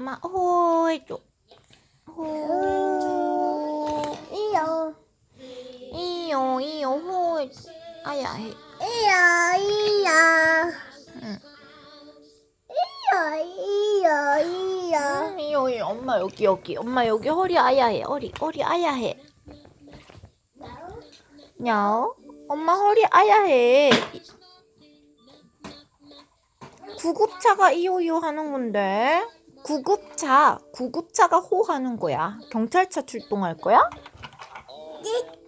엄마 호 해줘. 호. 이요 이요 이요 호. 아야 해. 이요 이요 응. 이요 이요 이요 음, 이요 이요 엄마 여기 여기 엄마 여기 허리 아야 해. 허리 허리 아야 해. 냐? 엄마 허리 아야 해. 구급차가 이요이요 하는 건데. 구급차, 구급차가 호 하는 거야. 경찰차 출동할 거야?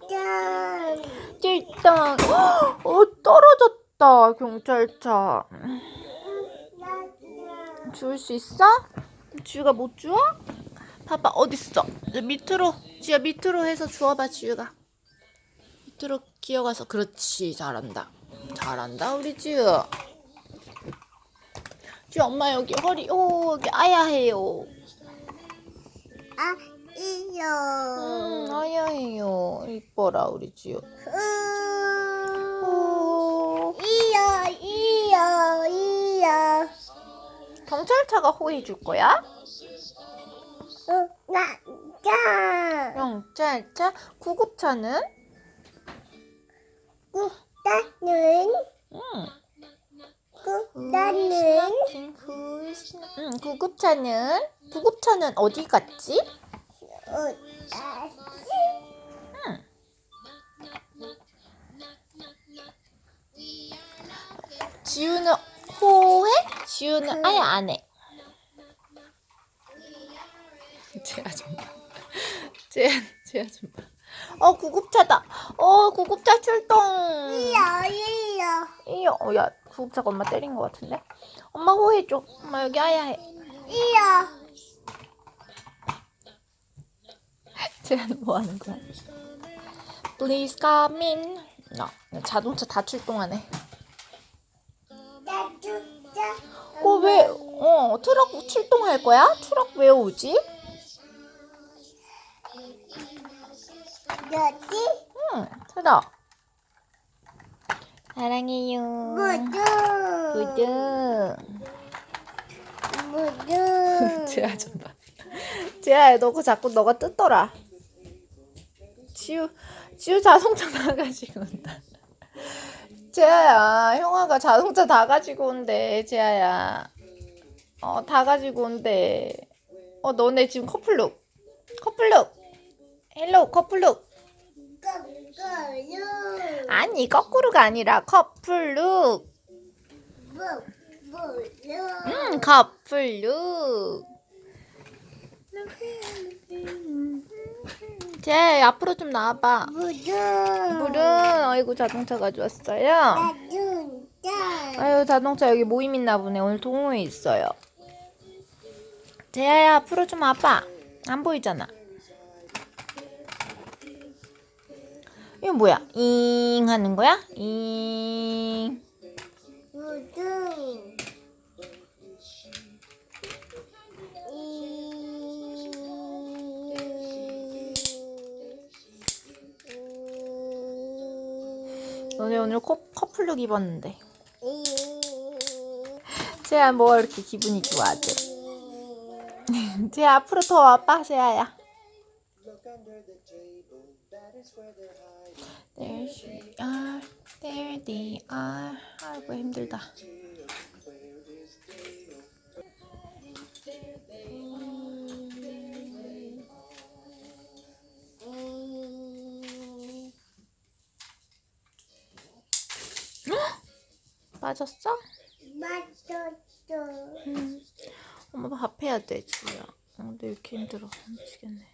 짠 일단 어 떨어졌다 경찰차. 줄수 있어? 지우가 못 주워? 봐봐 어딨어? 밑으로 지우야 밑으로 해서 주워봐 지우가 밑으로 기어가서 그렇지 잘한다 잘한다 우리 지우 지우 엄마 여기 허리 오 여기 아야 해요. 아 이요. 음 아야 해요. 이뻐라 우리 지우 음. 오 이요 이요 이요. 경찰차가 호해줄 거야? 나짠 경찰차? 구급차는? 나는? 응 나는 응, 구급차는 구급차는 어디 갔지? 지우는 호해? 지우는 아예 안 해. 제아 봐. 제아 제아 좀 봐. 어 구급차다. 어 구급차 출동. 이요. 어, 야 구급차가 엄마 때린 것 같은데. 엄마 호해 줘. 엄마 여기 아야 해. 이요 쟤는 뭐 하는 거야? Please come in. 나 자동차 다 출동하네. 나주자 어, 왜, 어, 트럭 출동할 거야? 트럭 왜 오지? 여기 응, 트럭. 사랑해요. 무드 구두. 무드 제아 좀 봐. 제아야, 너 그거 자꾸 너가 뜯더라. 지우, 지우 자동차 다 가지고 온다. 제아야, 형아가 자동차 다 가지고 온대, 제아야. 어, 다 가지고 온대. 어, 너네 지금 커플룩. 커플룩. 헬로, 커플룩. 거꾸로 아니, 거꾸로가 아니라 커플룩. 무무루 음, 커플룩. 제 앞으로 좀 나와봐. 무드 물은 아이고 자동차 가져왔어요. 나주자 아유 자동차 여기 모임 있나 보네. 오늘 동호회 있어요. 제아야 앞으로 좀 와봐. 안 보이잖아. 이거 뭐야? 잉 하는 거야? 잉. 무드 너네 오늘 커, 커플룩 입었는데. 제아 뭐가 이렇게 기분이 좋아하지? 제아 앞으로 더 와봐 제아야. There she are, there they are. 아이고 힘들다. 빠졌어? 맞췄어 응. 엄마 밥 해야 돼 지우야. 어, 근데 이렇게 힘들어. 미치겠네.